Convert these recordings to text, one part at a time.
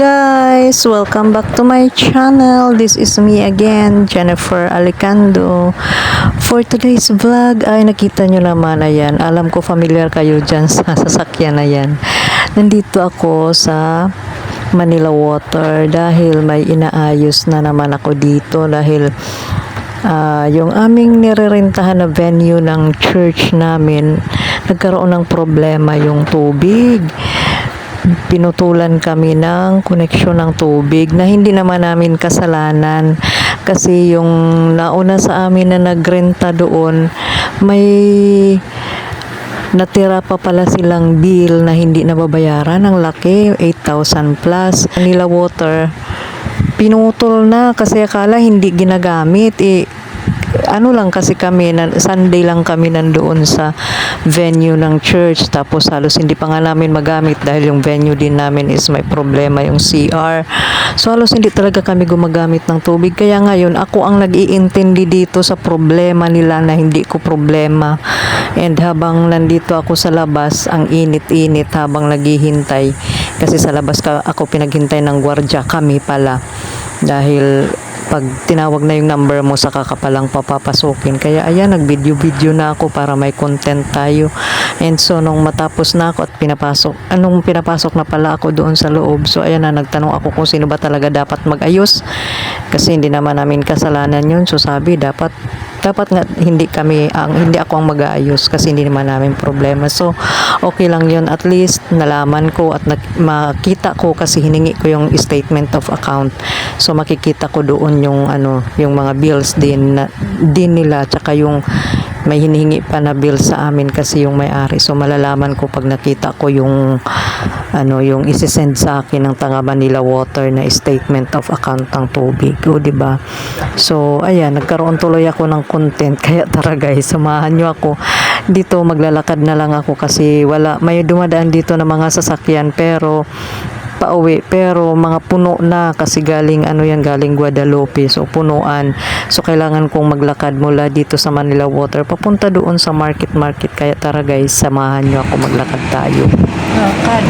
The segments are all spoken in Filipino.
guys! Welcome back to my channel. This is me again, Jennifer Alicando. For today's vlog ay nakita nyo naman ayan. Alam ko familiar kayo dyan sa sasakyan na yan. Nandito ako sa Manila Water dahil may inaayos na naman ako dito dahil Ah, yung aming nirerentahan na venue ng church namin, nagkaroon ng problema yung tubig. Pinutulan kami ng koneksyon ng tubig na hindi naman namin kasalanan. Kasi yung nauna sa amin na nagrenta doon may natira pa pala silang bill na hindi nababayaran. Ng laki 8,000 plus. Manila Water pinutol na kasi akala hindi ginagamit. Eh ano lang kasi kami Sunday lang kami nandoon sa venue ng church. Tapos halos hindi pa nga namin magamit dahil yung venue din namin is may problema yung CR so halos hindi talaga kami gumagamit ng tubig. Kaya ngayon ako ang nag-iintindi dito sa problema nila na hindi ko problema. And habang nandito ako sa labas ang init-init habang naghihintay. Kasi sa labas ka ako pinaghintay ng gwardya kami pala. Dahil pag tinawag na yung number mo saka ka palang papapasukin. Kaya ayan nag-video-video na ako para may content tayo. And so nung matapos na ako at pinapasok anong pinapasok na pala ako doon sa loob so ayan na nagtanong ako kung sino ba talaga dapat mag-ayos. Kasi hindi naman namin kasalanan yun. So sabi dapat dapat nga hindi kami ang hindi ako ang mag-aayos kasi hindi naman namin problema. So okay lang yun. At least nalaman ko at makita ko kasi hiningi ko yung statement of account. So makikita ko doon yung ano yung mga bills din na, din nila tsaka yung may hinihingi pa na bill sa amin kasi yung may-ari. So malalaman ko pag nakita ko yung ano yung isisend sa akin ng Tanga Manila Water na statement of account ng tubig o di ba? So ayan nagkaroon tuloy ako ng content. Kaya tara guys samahan nyo ako. Dito maglalakad na lang ako kasi wala may dumadaan dito na mga sasakyan pero pauwi pero mga puno na kasi galing ano yan galing Guadalupe. So punuan. So kailangan kong maglakad mula dito sa Manila Water. Papunta doon sa market market. Kaya tara guys samahan nyo ako maglakad tayo. Lakad.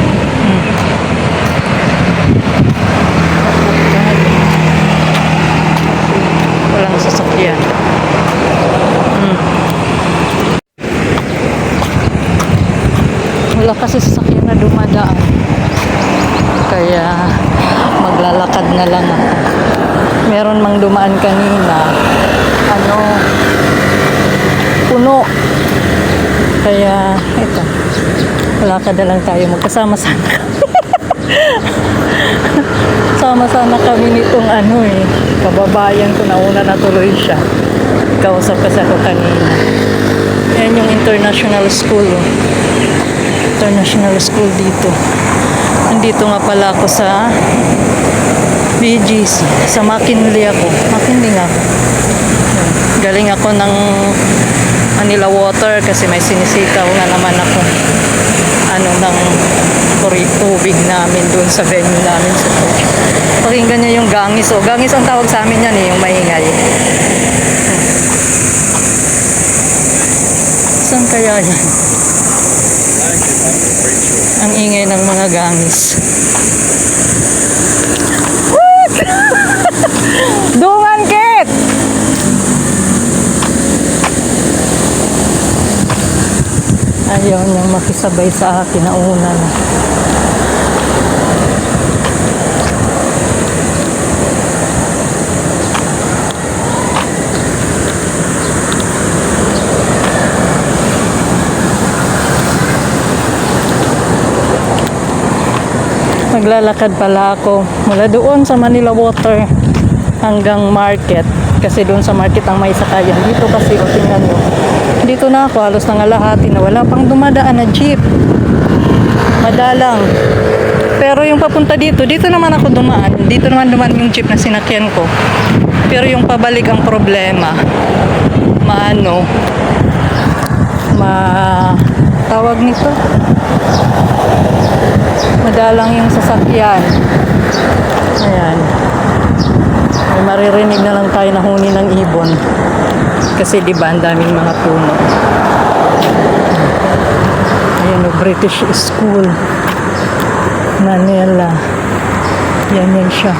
Walang sasakyan. Hmm. wala kasi sasakyan na dumadaan kaya maglalakad na lang ako. Meron mang dumaan kanina. Ano, puno. Kaya, ito. Lakad na lang tayo. Magkasama sana kami. Sama sana kami nitong ano eh. Kababayan ko nauna na tuloy siya. Kausap kasi ako kanina. Yan yung international school. International school dito. Nandito nga pala ako sa BGC. Sa McKinley ako. McKinley nga ako. Galing ako ng Manila Water kasi may sinisitaw nga naman ako. Ano ng tubig namin doon sa venue namin sa church. Pakinggan niya yung gangis. O, gangis ang tawag sa amin yan eh, yung maingay. Saan kaya yan? Ang ingay ng mga gangis. Dungan kit! Ayaw niyang makisabay sa akin na una na. Maglalakad pala ako mula doon sa Manila Water hanggang market. Kasi doon sa market ang may sakayan. Dito kasi, o tingnan mo. Dito na ako, halos nangalahati na wala pang dumadaan na jeep. Madalang. Pero yung papunta dito, dito naman ako dumaan. Dito naman dumaan yung jeep na sinakyan ko. Pero yung pabalik ang problema. Maano, ma tawag nito madalang yung sasakyan. Ayan. May maririnig na lang tayo na huni ng ibon. Kasi di ba ang daming mga puno. Ayan o British School. Manila. Yan yan siya.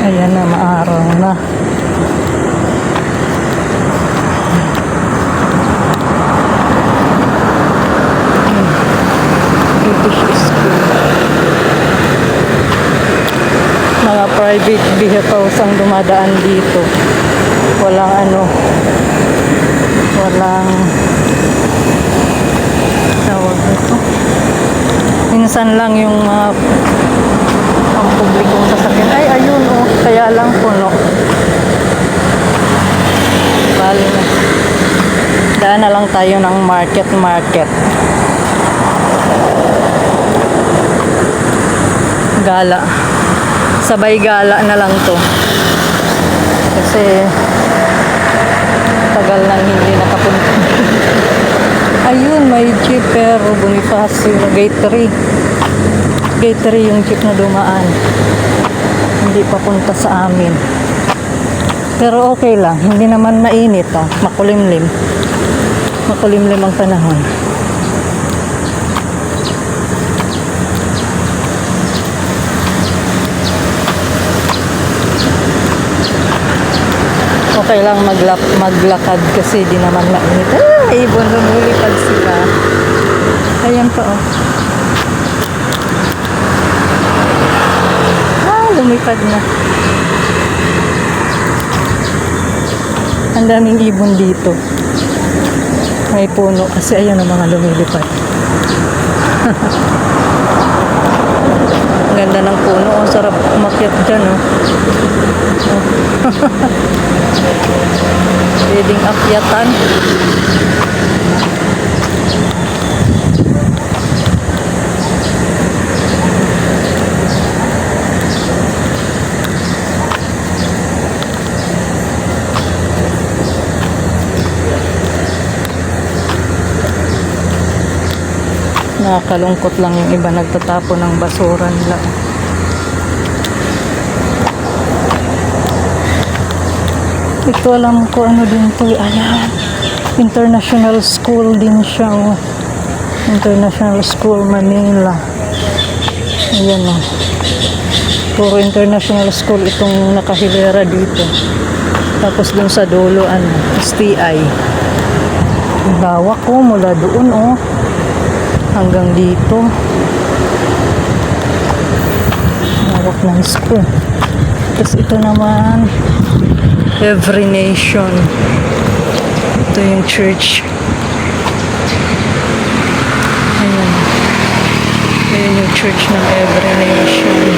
Ayan na, maaraw na. Private vehicles ang dumadaan dito. Walang ano, walang tawag ito. Minsan lang yung mga ang publikong sasakyan. Ay, ayun oh, kaya lang puno. Bali na. Daan na lang tayo ng market market. Gala. Sabay gala na lang to. Kasi tagal nang hindi nakapunta. Ayun, may jeep pero Bonifacio, gate 3. Gate 3 yung jeep na dumaan. Hindi papunta sa amin. Pero okay lang, hindi naman mainit ah. Makulimlim. Makulimlim ang panahon. Okay lang maglap maglakad kasi di naman mainit. Ah, ibon lumulipad sila. Ayan pa oh. Ah, lumipad na. Ang daming ibon dito. May puno kasi ayan ang mga lumilipad. Ganda ng puno. Ang sarap umakyat dyan, oh. Pwedeng akyatan. Nakakalungkot lang yung iba nagtatapon ng basura nila. Ito alam ko ano din to. Ayan. International School din siya. Oh. International School Manila. Ayan o. Oh. Puro international school itong nakahilera dito. Tapos dun sa dulo, ano, STI. Bawak ko mula doon, oh. Hanggang dito. Bawak ng school. Tapos ito naman, Every Nation. Ito yung church. Ayan. Ayan yung church ng Every Nation.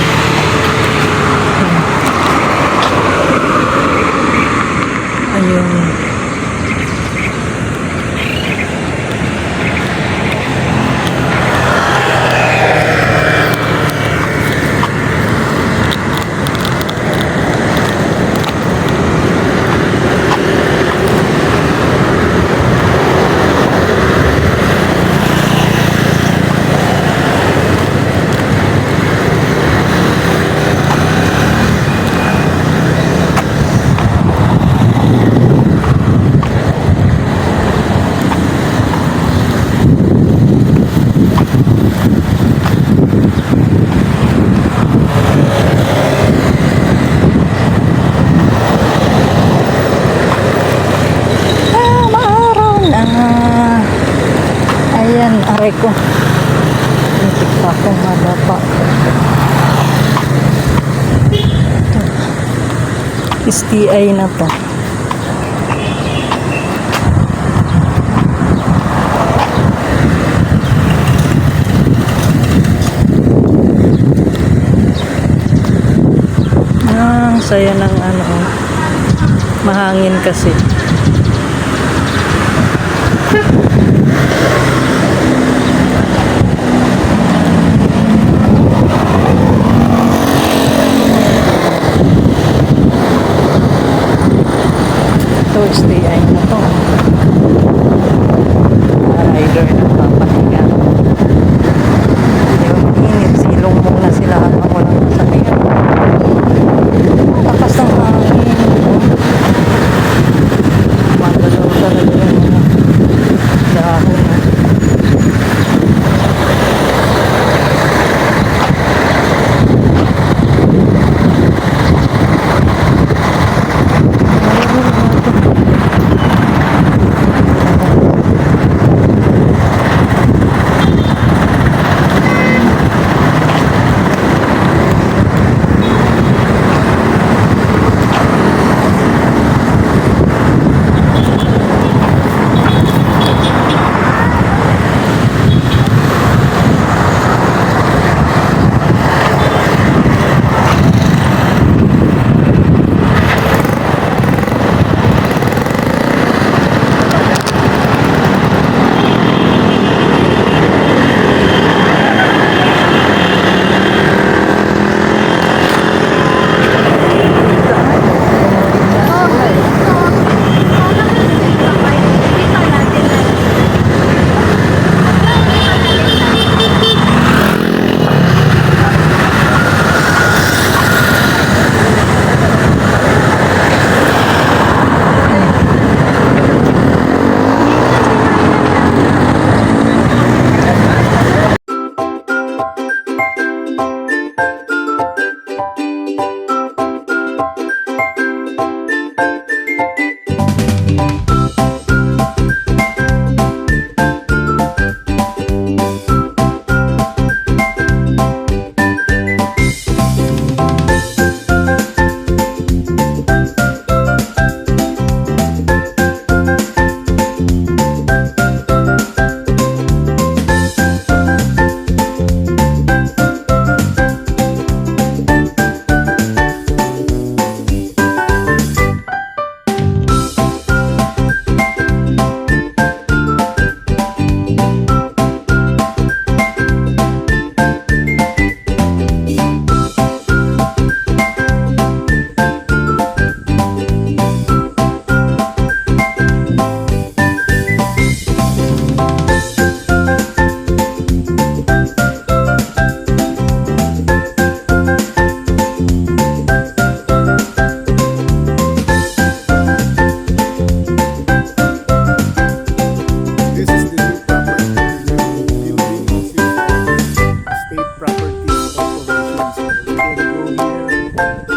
Ayun. Ah, maaraw na. Ayan, aray ko. Muntik pa akong madapa. STI na to. Ah, saya ng ano. Mahangin kasi. este, Thank you.